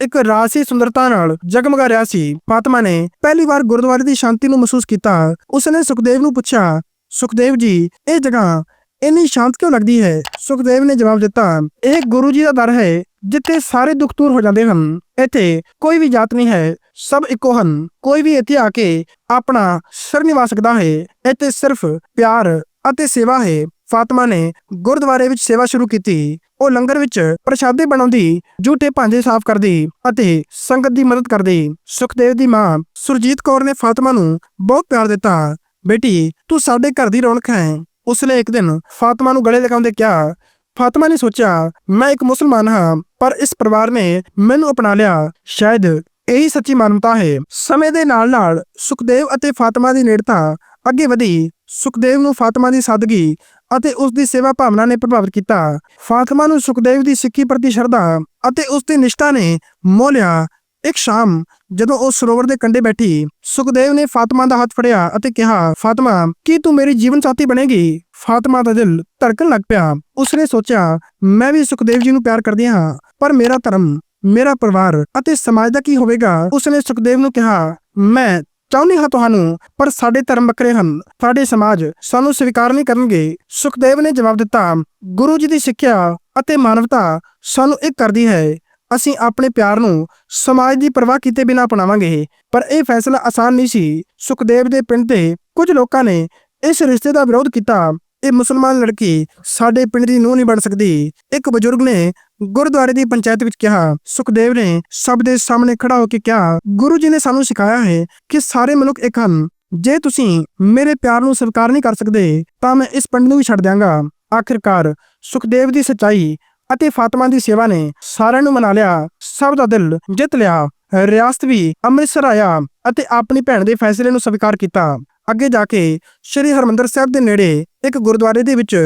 ਇੱਕ ਰਾਸੀ ਸੁੰਦਰਤਾ ਨਾਲ ਜਗਮਗਾ ਰਿਹਾ ਸੀ। ਫਾਤਿਮਾ ਨੇ ਪਹਿਲੀ ਵਾਰ ਗੁਰਦੁਆਰੇ ਦੀ ਸ਼ਾਂਤੀ ਨੂੰ ਮਹਿਸੂਸ ਕੀਤਾ। ਉਸਨੇ ਸੁਖਦੇਵ ਨੂੰ ਪੁੱਛਿਆ, ਸੁਖਦੇਵ ਜੀ, ਇਹ ਜਗ੍ਹਾ ਇੰਨੀ ਸ਼ਾਂਤ ਕਿਉਂ ਲੱਗਦੀ ਹੈ? ਸੁਖਦੇਵ ਨੇ ਜਵਾਬ ਦਿੱਤਾ, ਇਹ ਗੁਰੂ ਜੀ ਦਾ ਦਰ ਹੈ, ਜਿੱਥੇ ਸਾਰੇ ਦੁੱਖ ਦੂਰ ਹੋ ਜਾਂਦੇ ਹਨ। ਇੱਥੇ ਕੋਈ ਵੀ ਜਾਤ ਨਹੀਂ ਹੈ, ਸਭ ਇੱਕੋ ਹਨ। ਕੋਈ ਵੀ ਇੱਥੇ ਆ ਕੇ ਆਪਣਾ ਸਿਰ ਨਿਵਾ ਸਕਦਾ ਹੈ। ਇੱਥੇ ਸਿਰਫ ਪਿਆਰ ਅਤੇ ਸੇਵਾ ਹੈ। ਫਾਤਿਮਾ ਨੇ ਗੁਰਦੁਆਰੇ ਵਿੱਚ ਸੇਵਾ ਸ਼ੁਰੂ ਕੀਤੀ। ਉਹ ਲੰਗਰ ਵਿੱਚ ਪ੍ਰਸ਼ਾਦੇ ਬਣਾਉਂਦੀ ਝੂਠੇ ਭਾਂਡੇ ਸਾਫ਼ ਕਰਦੀ ਅਤੇ ਸੰਗਤ ਦੀ ਮਦਦ ਕਰਦੀ। ਸੁਖਦੇਵ ਦੀ ਮਾਂ ਸੁਰਜੀਤ ਕੌਰ ਨੇ ਫਾਤਿਮਾ ਨੂੰ ਬਹੁਤ ਪਿਆਰ ਦਿੱਤਾ, ਬੇਟੀ, ਤੂੰ ਸਾਡੇ ਘਰ ਦੀ ਰੌਣਕ ਹੈ। ਉਸਨੇ ਇੱਕ ਦਿਨ ਫਾਤਿਮਾ ਨੂੰ ਗਲੇ ਲਗਾਉਂਦੇ ਕਿਹਾ, ਫਾਤਿਮਾ ਨੇ ਸੋਚਿਆ, ਮੈਂ ਇੱਕ ਮੁਸਲਮਾਨ ਹਾਂ, ਪਰ ਇਸ ਪਰਿਵਾਰ ਨੇ ਮੈਨੂੰ ਅਪਣਾ ਲਿਆ। ਸ਼ਾਇਦ ਇਹੀ ਸੱਚੀ ਮਾਨਵਤਾ ਹੈ। ਸਮੇਂ ਦੇ ਨਾਲ-ਨਾਲ ਸੁਖਦੇਵ ਅਤੇ ਫਾਤਿਮਾ ਦੀ ਨੇੜਤਾ ਅੱਗੇ ਵਧੀ। ਸੁਖਦੇਵ ਨੂੰ ਫਾਤਿਮਾ ਦੀ ਸਾਦਗੀ ਅਤੇ ਉਸ ਦੀ ਸੇਵਾ ਭਾਵਨਾ ਨੇ ਪ੍ਰਭਾਵਿਤ ਕੀਤਾ। ਫਾਤਿਮਾ ਨੂੰ ਸੁਖਦੇਵ ਦੀ ਸਿੱਖੀ ਪ੍ਰਤੀ ਸ਼ਰਧਾ ਅਤੇ ਉਸ ਦੀ ਨਿਸ਼ਠਾ ਨੇ ਮੋਹ ਲਿਆ। ਇੱਕ ਸ਼ਾਮ ਜਦੋਂ ਉਹ ਸਰੋਵਰ ਦੇ ਕੰਢੇ ਬੈਠੀ, ਸੁਖਦੇਵ ਨੇ ਫਾਤਿਮਾ ਦਾ ਹੱਥ ਫੜਿਆ ਅਤੇ ਕਿਹਾ, ਫਾਤਿਮਾ, ਕੀ ਤੂੰ ਮੇਰੀ ਜੀਵਨ ਸਾਥੀ ਬਣੇਗੀ? ਫਾਤਿਮਾ ਦਾ ਦਿਲ ਧੜਕਣ ਲੱਗ ਪਿਆ। ਉਸਨੇ ਸੋਚਿਆ, ਮੈਂ ਵੀ ਸੁਖਦੇਵ ਜੀ ਨੂੰ ਪਿਆਰ ਕਰਦੀ ਹਾਂ, ਪਰ ਮੇਰਾ ਧਰਮ, ਮੇਰਾ ਪਰਿਵਾਰ ਅਤੇ ਸਮਾਜ ਦਾ ਕੀ ਹੋਵੇਗਾ? ਉਸਨੇ ਸੁਖਦੇਵ ਨੂੰ ਕਿਹਾ, ਮੈਂ ਚਾਹੁੰਦੀ ਹਾਂ ਤੁਹਾਨੂੰ, ਪਰ ਸਾਡੇ ਧਰਮ ਵੱਖਰੇ ਹਨ। ਸਾਡੇ ਸਮਾਜ ਸਾਨੂੰ ਸਵੀਕਾਰ ਨਹੀਂ ਕਰਨਗੇ। ਸੁਖਦੇਵ ਨੇ ਜਵਾਬ ਦਿੱਤਾ, ਗੁਰੂ ਜੀ ਦੀ ਸਿੱਖਿਆ ਅਤੇ ਮਾਨਵਤਾ ਸਾਨੂੰ ਇੱਕ ਕਰਦੀ ਹੈ। ਅਸੀਂ ਆਪਣੇ ਪਿਆਰ ਨੂੰ ਸਮਾਜ ਦੀ ਪਰਵਾਹ ਕੀਤੇ ਬਿਨਾਂ ਅਪਣਾਵਾਂਗੇ। ਪਰ ਇਹ ਫੈਸਲਾ ਆਸਾਨ ਨਹੀਂ ਸੀ। ਸੁਖਦੇਵ ਦੇ ਪਿੰਡ ਦੇ ਕੁਝ ਲੋਕਾਂ ਨੇ ਇਸ ਰਿਸ਼ਤੇ ਦਾ ਵਿਰੋਧ ਕੀਤਾ। ਇਹ ਮੁਸਲਮਾਨ ਲੜਕੀ ਸਾਡੇ ਪਿੰਡ ਦੀ ਨੂੰਹ ਨਹੀਂ ਬਣ ਸਕਦੀ। ਇੱਕ ਬਜ਼ੁਰਗ ਨੇ ਗੁਰਦੁਆਰੇ ਦੀ ਪੰਚਾਇਤ ਵਿੱਚ ਕਿਹਾ, ਸੁਖਦੇਵ ਨੇ ਸਭ ਦੇ ਸਾਹਮਣੇ ਖੜਾ ਹੋ ਕੇ ਕਿਹਾ, ਗੁਰੂ ਜੀ ਨੇ ਸਾਨੂੰ ਸਿਖਾਇਆ ਹੈ ਕਿ ਸਾਰੇ ਮਨੁੱਖ ਇੱਕ ਹਨ। ਜੇ ਤੁਸੀਂ ਮੇਰੇ ਪਿਆਰ ਨੂੰ ਸਵੀਕਾਰ ਨਹੀਂ ਕਰ ਸਕਦੇ, ਤਾਂ ਮੈਂ ਇਸ ਪਿੰਡ ਨੂੰ ਵੀ ਛੱਡ ਦਿਆਂਗਾ। ਆਖਿਰਕਾਰ ਸੁਖਦੇਵ ਦੀ ਸਚਾਈ ਅਤੇ ਫਾਤਿਮਾ ਦੀ ਸੇਵਾ ਨੇ ਸਾਰਿਆਂ ਨੂੰ ਮਨਾ ਲਿਆ। ਸਭ ਦਾ ਦਿਲ ਜਿੱਤ ਲਿਆ। ਰਿਆਸਤ ਵੀ ਅੰਮ੍ਰਿਤਸਰ ਆਇਆ ਅਤੇ ਆਪਣੀ ਭੈਣ ਦੇ ਫੈਸਲੇ ਨੂੰ ਸਵੀਕਾਰ ਕੀਤਾ। ਅੱਗੇ ਜਾ ਕੇ ਸ਼੍ਰੀ ਹਰਮੰਦਰ ਸਾਹਿਬ ਦੇ ਨੇੜੇ ਇੱਕ ਗੁਰਦੁਆਰੇ ਦੇ ਵਿੱਚ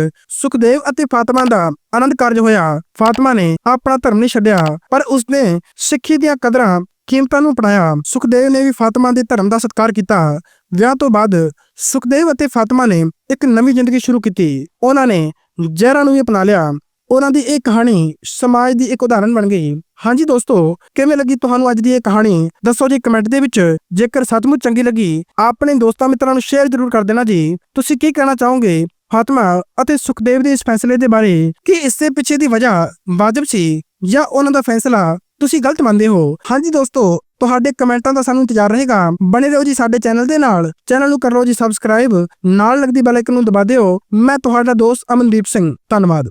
ਸੁਖਦੇਵ ਅਤੇ ਫਾਤਿਮਾ ਦਾ ਆਨੰਦ ਕਾਰਜ ਹੋਇਆ। ਫਾਤਿਮਾ ਨੇ ਆਪਣਾ ਧਰਮ ਨਹੀਂ ਛੱਡਿਆ, ਪਰ ਉਸਨੇ ਸਿੱਖੀ ਦੀਆਂ ਕਦਰਾਂ ਕੀਮਤਾਂ ਨੂੰ ਅਪਣਾਇਆ। ਸੁਖਦੇਵ ਨੇ ਵੀ ਫਾਤਿਮਾ ਦੇ ਧਰਮ ਦਾ ਸਤਿਕਾਰ ਕੀਤਾ। ਵਿਆਹ ਤੋਂ ਬਾਅਦ ਸੁਖਦੇਵ ਅਤੇ ਫਾਤਿਮਾ ਨੇ ਇੱਕ ਨਵੀਂ ਜ਼ਿੰਦਗੀ ਸ਼ੁਰੂ ਕੀਤੀ। ਉਹਨਾਂ ਨੇ ਜ਼ਹਿਰਾ ਨੂੰ ਵੀ ਅਪਣਾ ਲਿਆ। ਉਹਨਾਂ ਦੀ ਇਹ ਕਹਾਣੀ ਸਮਾਜ ਦੀ ਇੱਕ ਉਦਾਹਰਨ ਬਣ ਗਈ। ਹਾਂਜੀ ਦੋਸਤੋ, ਕਿਵੇਂ ਲੱਗੀ ਤੁਹਾਨੂੰ ਅੱਜ ਦੀ ਇਹ ਕਹਾਣੀ? ਦੱਸੋ ਜੀ ਕਮੈਂਟ ਦੇ ਵਿੱਚ। ਜੇਕਰ ਸੱਚਮੁੱਚ ਚੰਗੀ ਲੱਗੀ, ਆਪਣੇ ਦੋਸਤਾਂ ਮਿੱਤਰਾਂ ਨੂੰ ਸ਼ੇਅਰ ਜ਼ਰੂਰ ਕਰ ਦੇਣਾ ਜੀ। ਤੁਸੀਂ ਕੀ ਕਹਿਣਾ ਚਾਹੋਗੇ? ਫਾਤਿਮਾ ਅਤੇ ਸੁਖਦੇਵ ਦੇ ਇਸ ਫੈਸਲੇ ਦੇ ਬਾਰੇ ਕੀ ਇਸ ਦੇ ਪਿੱਛੇ ਦੀ ਵਜ੍ਹਾ ਵਾਜਬ ਸੀ ਜਾਂ ਉਹਨਾਂ ਦਾ ਫੈਸਲਾ ਤੁਸੀਂ ਗਲਤ ਮੰਨਦੇ ਹੋ? ਹਾਂਜੀ ਦੋਸਤੋ, ਤੁਹਾਡੇ ਕਮੈਂਟਾਂ ਦਾ ਸਾਨੂੰ ਇੰਤਜ਼ਾਰ ਰਹੇਗਾ। ਬਣੇ ਰਹੋ ਜੀ ਸਾਡੇ ਚੈਨਲ ਦੇ ਨਾਲ। ਚੈਨਲ ਨੂੰ ਕਰ ਲਓ ਜੀ ਸਬਸਕ੍ਰਾਈਬ। ਨਾਲ ਲੱਗਦੀ ਬੈਲ ਆਈਕਨ ਨੂੰ ਦਬਾ ਦਿਓ। ਮੈਂ ਤੁਹਾਡਾ ਦੋਸਤ ਅਮਨਦੀਪ ਸਿੰਘ। ਧੰਨਵਾਦ।